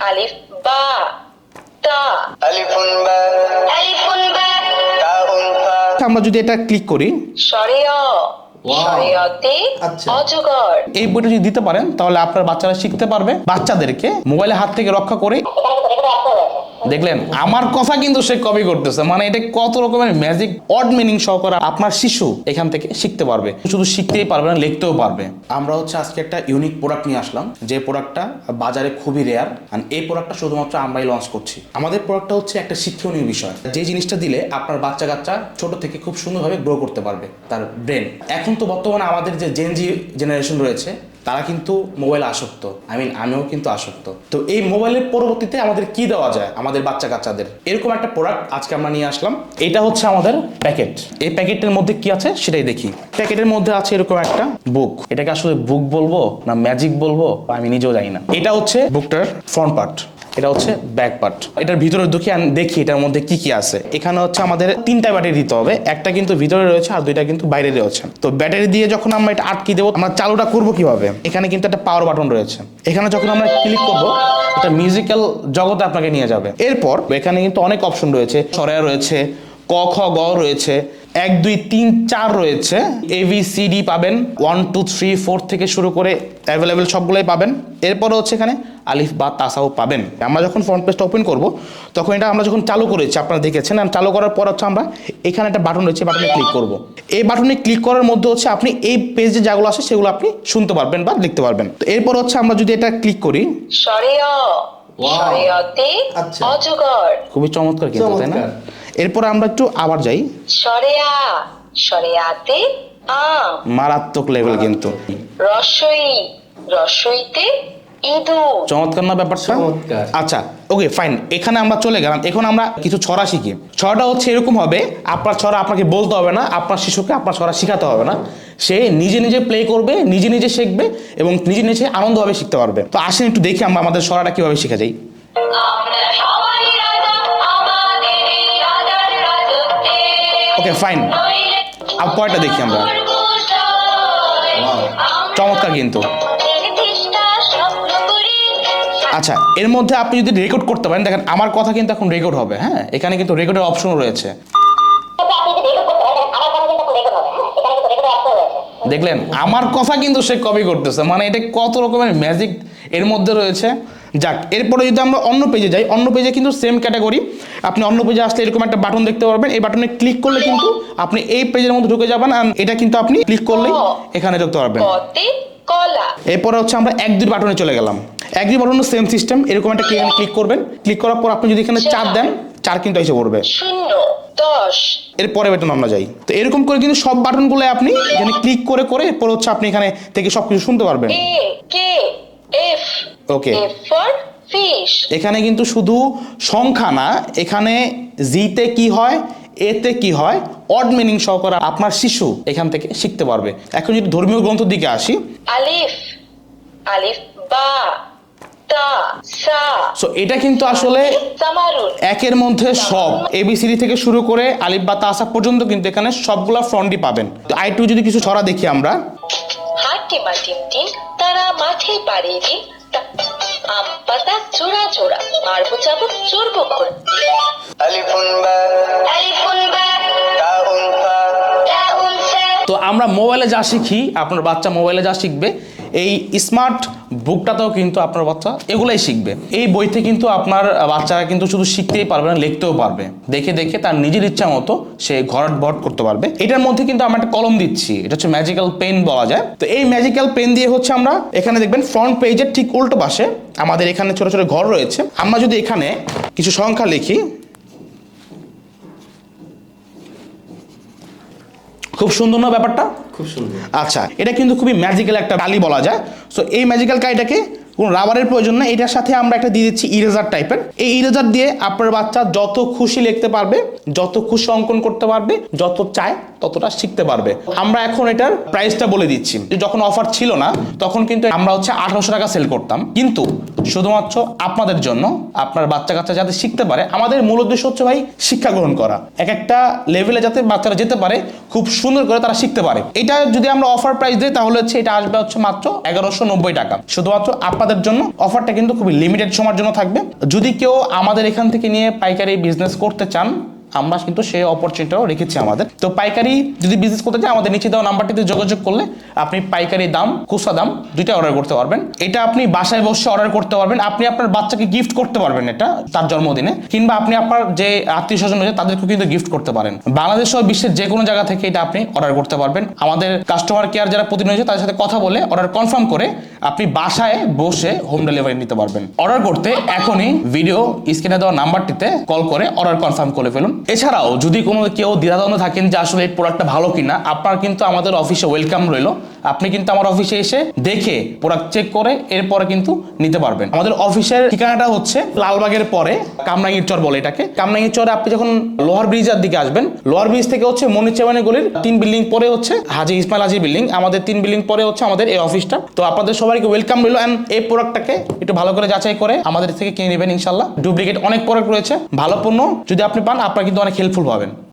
আলিফ বা আমরা যদি এটা ক্লিক করি। সরিয় আচ্ছা। এই বইটা যদি দিতে পারেন তাহলে আপনার বাচ্চারা শিখতে পারবে। বাচ্চাদেরকে মোবাইলের হাত থেকে রক্ষা করে দেখলেন, আমার কথা কিন্তু সে কপি করতেছে। মানে এটা কত রকমের ম্যাজিক অড মিনিং সহকারে আপনার শিশু এখান থেকে শিখতে পারবে। শুধু শিখতেই পারবে না, লিখতেও পারবে। আমরা হচ্ছে আজকে একটা ইউনিক প্রোডাক্ট নিয়ে আসলাম। যে প্রোডাক্টটা বাজারে খুবই রেয়ার আর এই প্রোডাক্টটা শুধুমাত্র আমরাই লঞ্চ করছি। আমাদের প্রোডাক্টটা হচ্ছে একটা শিক্ষণীয় বিষয়। যে জিনিসটা দিলে আপনার বাচ্চা কাচ্চা ছোট থেকে খুব সুন্দরভাবে গ্রো করতে পারবে তার ব্রেন এখন তো বর্তমানে আমাদের যে জেনজি জেনারেশন রয়েছে তারা কিন্তু মোবাইল আসক্ত। আই মিন আমিও কিন্তু আসক্ত। তো এই মোবাইলের পরবর্তীতে আমাদের কি দেওয়া যায় আমাদের বাচ্চা কাচ্চাদের এরকম একটা প্রোডাক্ট আজকে আমরা নিয়ে আসলাম। এটা হচ্ছে আমাদের প্যাকেট। এই প্যাকেটের মধ্যে কি আছে সেটাই দেখি। প্যাকেটের মধ্যে আছে এরকম একটা বুক এটাকে আসলে বুক বলব না ম্যাজিক বলব? আমি নিজেও জানি না। এটা হচ্ছে বুকটার ফ্রন্ট পার্ট এটা হচ্ছে ব্যাক পার্ট এটার ভিতরে ঢুকে দেখি এটার মধ্যে কি কি আছে। এখানে হচ্ছে আমাদের তিনটা ব্যাটারি দিতে হবে। একটা কিন্তু ভিতরে রয়েছে আর দুইটা কিন্তু বাইরে রয়েছে। তো ব্যাটারি দিয়ে যখন আমরা এটা আটকে দেবো, আমরা চালুটা করব কীভাবে? এখানে কিন্তু একটা পাওয়ার বাটন রয়েছে। এখানে যখন আমরা ক্লিক করব, এটা মিউজিক্যাল জগতে আপনাকে নিয়ে যাবে। এরপর এখানে কিন্তু অনেক অপশন রয়েছে। সরেয়া রয়েছে, ক, খ, গ রয়েছে, এক, দুই, তিন, চার রয়েছে। এ বি সি ডি পাবেন। ওয়ান টু থ্রি ফোর থেকে শুরু করে অ্যাভেলেবেল সবগুলোই পাবেন। এরপরে হচ্ছে এখানে আলিফ বা তাসাও পাবেন। আমরা যখন ফ্রন্ট পেজটা ওপেন করব তখন এটা আমরা যখন চালু করেছি আপনারা দেখেছেন আর চালু করার পর হচ্ছে আমরা এখানে একটা বাটন রয়েছে বাটনে ক্লিক করব। এই বাটনে ক্লিক করার মধ্যে হচ্ছে আপনি এই পেজে যাগুলো আছে সেগুলো আপনি শুনতে পারবেন বা লিখতে পারবেন। তো এরপর হচ্ছে আমরা যদি এটা ক্লিক করি আচ্ছা। অজগর। খুবই চমৎকার কিন্তু তাই না? এরপর আমরা একটু আবার যাই। মারাত্মক লেভেল কিন্তু। রসই। রসইতে চমৎকার না ব্যাপারটা। আচ্ছা ওকে ফাইন এখানে আমরা চলে গেলাম। এখন আমরা কিছু ছড়া শিখি। ছড়াটা হচ্ছে এরকম হবে আপনার ছড়া আপনাকে বলতে হবে না আপনার শিশুকে আপনার ছড়া শেখাতে হবে না। সে নিজে নিজে প্লে করবে নিজে নিজে শিখবে এবং নিজে নিজে আনন্দভাবে শিখতে পারবে। তো আসেন একটু দেখি আমরা আমাদের ছড়াটা কীভাবে শিখা রাজত্বে। ওকে ফাইন আর পরেরটা দেখি আমরা। চমৎকার কিন্তু। আচ্ছা এর মধ্যে আপনি যদি রেকর্ড করতে পারেন দেখেন আমার কথা কিন্তু এখন রেকর্ড হবে হ্যাঁ? এখানে কিন্তু রেকর্ডের অপশন রয়েছে। দেখলেন আমার কথা কিন্তু সে কপি করতেছে মানে এটা কত রকমের ম্যাজিক এর মধ্যে রয়েছে। যাক এরপরে যদি আমরা অন্য পেজে যাই অন্য পেজে কিন্তু সেম ক্যাটাগরি আপনি অন্য পেজে আসলে এরকম একটা বাটন দেখতে পারবেন এই বাটনে ক্লিক করলে কিন্তু আপনি এই পেজের মধ্যে ঢুকে যাবেন আর এটা কিন্তু আপনি ক্লিক করলেই এখানে ঢুকতে পারবেন। এরপরে হচ্ছে আমরা এক দুই বাটনে চলে গেলাম। এক দুই সেম সিস্টেম এরকম একটা এখানে ক্লিক করবেন। ক্লিক করার পর আপনি যদি এখানে চার দেন চার কিন্তু এসে পড়বে। শূন্য দশ। এর বেতন আমরা যাই। তো এরকম করে কিন্তু সব বাটনগুলো আপনি এখানে ক্লিক করে করে এরপর হচ্ছে আপনি এখানে থেকে সব কিছু শুনতে পারবেন। K F okay for fish এখানে কিন্তু শুধু সংখ্যা না এখানে জিতে কি হয় এতে কি হয় অড মিনিং সহকারে আপনার শিশু এখান থেকে শিখতে পারবে। এখন যদি ধর্মীয় গ্রন্থের দিকে আসি। আলিফ আলিফ বা। সো। এটা কিন্তু আসলে একের মধ্যে সব। এবিসিডি থেকে শুরু করে আলিফ বা তাসা পর্যন্ত কিন্তু এখানে সবগুলা ফ্রন্টই পাবেন। আই টু যদি কিছু ছড়া দেখি আমরা। হাটে মাটিম দিন তারা মাঠে পাড়ে দিন। আম পাতা চোরা চোরা মারবো চাবুক চড়বো খোল তো আমরা মোবাইলে যা শিখি আপনার বাচ্চা মোবাইলে যা শিখবে এই স্মার্ট বুকটাতেও কিন্তু আপনার বাচ্চা এগুলাই শিখবে। এই বইতে কিন্তু আপনার বাচ্চারা কিন্তু শুধু শিখতেই পারবে না, লিখতেও পারবে। দেখে দেখে তার নিজের ইচ্ছা মতো সে ঘরট ভট করতে পারবে। এটার মধ্যে কিন্তু আমরা একটা কলম দিচ্ছি, এটা হচ্ছে ম্যাজিক্যাল পেন বলা যায়। তো এই ম্যাজিক্যাল পেন দিয়ে হচ্ছে আমরা এখানে দেখবেন ফ্রন্ট পেজের ঠিক উল্টো পাশে আমাদের এখানে ছোট ছোট ঘর রয়েছে। আমরা যদি এখানে কিছু সংখ্যা লিখি খুব সুন্দর না ব্যাপারটা? খুব সুন্দর। আচ্ছা এটা কিন্তু খুবই ম্যাজিক্যাল একটা কালি বলা যায়। সো এই ম্যাজিক্যাল কালিটাকে কোনো রাবারের প্রয়োজন না এটার সাথে আমরা একটা দিয়ে দিচ্ছি ইরেজার টাইপের এই ইরেজার দিয়ে আপনার বাচ্চা যত খুশি লিখতে পারবে যত খুশি অঙ্কন করতে পারবে যত চায় ততটা শিখতে পারবে। আমরা এখন এটার প্রাইসটা বলে দিচ্ছি। যখন অফার ছিল না তখন কিন্তু আমরা হচ্ছে আঠারোশো টাকা সেল করতাম। কিন্তু শুধুমাত্র আপনাদের জন্য, আপনার বাচ্চা কাচ্চা যাতে শিখতে পারে, আমাদের মূল উদ্দেশ্য হচ্ছে ভাই শিক্ষা গ্রহণ করা। এক একটা লেভেলে যাতে বাচ্চারা যেতে পারে, খুব সুন্দর করে তারা শিখতে পারে। এটা যদি আমরা অফার প্রাইস দিই, তাহলে হচ্ছে এটা আসবে হচ্ছে মাত্র এগারোশো নব্বই টাকা। শুধুমাত্র আপনাদের জন্য অফারটা কিন্তু খুবই লিমিটেড সময়ের জন্য থাকবে। যদি কেউ আমাদের এখান থেকে নিয়ে পাইকারি বিজনেস করতে চান আমরা কিন্তু সেই অপরচুনিটিটাও রেখেছি আমাদের। তো পাইকারি যদি বিজনেস করতে চান আমাদের নিচে দেওয়া নাম্বারটিতে যোগাযোগ করলে আপনি পাইকারি দাম, খুচরা দাম দুইটা অর্ডার করতে পারবেন। এটা আপনি বাসায় বসে অর্ডার করতে পারবেন। আপনি আপনার বাচ্চাকে গিফট করতে পারবেন এটা, তার জন্মদিনে। কিংবা আপনি আপনার যে আত্মীয় স্বজন রয়েছে তাদেরকে কিন্তু গিফট করতে পারেন। বাংলাদেশ সহ বিশ্বের যে কোনো জায়গা থেকে এটা আপনি অর্ডার করতে পারবেন। আমাদের কাস্টমার কেয়ার যারা প্রতিনিধি তাদের সাথে কথা বলে অর্ডার কনফার্ম করে আপনি বাসায় বসে হোম ডেলিভারি নিতে পারবেন। অর্ডার করতে এখনই ভিডিও স্ক্রিনে দেওয়া নাম্বারটিতে কল করে অর্ডার কনফার্ম করে ফেলুন। এছাড়াও যদি কোনো কেউ দ্বিধাদ্বন্দ্ব থাকেন যে আসলে এই প্রোডাক্টটা ভালো কিনা, আপনার কিন্তু আমাদের অফিসে ওয়েলকাম রইল। আপনি কিন্তু আমার অফিসে এসে দেখে প্রোডাক্ট চেক করে এরপরে কিন্তু নিতে পারবেন। আমাদের অফিসের ঠিকানাটা হচ্ছে লালবাগের পরে কামরাঙ্গীর চর বলে এটাকে। কামরাঙ্গীর চরে আপনি যখন লোহার ব্রিজের দিকে আসবেন, লোহার ব্রিজ থেকে হচ্ছে মনির চেবানি গলির তিন বিল্ডিং পরে হচ্ছে হাজি ইসমাইল হাজি বিল্ডিং, আমাদের তিন বিল্ডিং পরে হচ্ছে আমাদের এই অফিসটা। তো আপনাদের সবাইকে ওয়েলকাম রইল অ্যান্ড এই প্রোডাক্টটাকে একটু ভালো করে যাচাই করে আমাদের থেকে কিনে নেবেন ইনশাল্লাহ ডুপ্লিকেট অনেক প্রোডাক্ট রয়েছে, ভালো পণ্য যদি আপনি পান, আপনার কিন্তু অনেক হেল্পফুল পাবেন।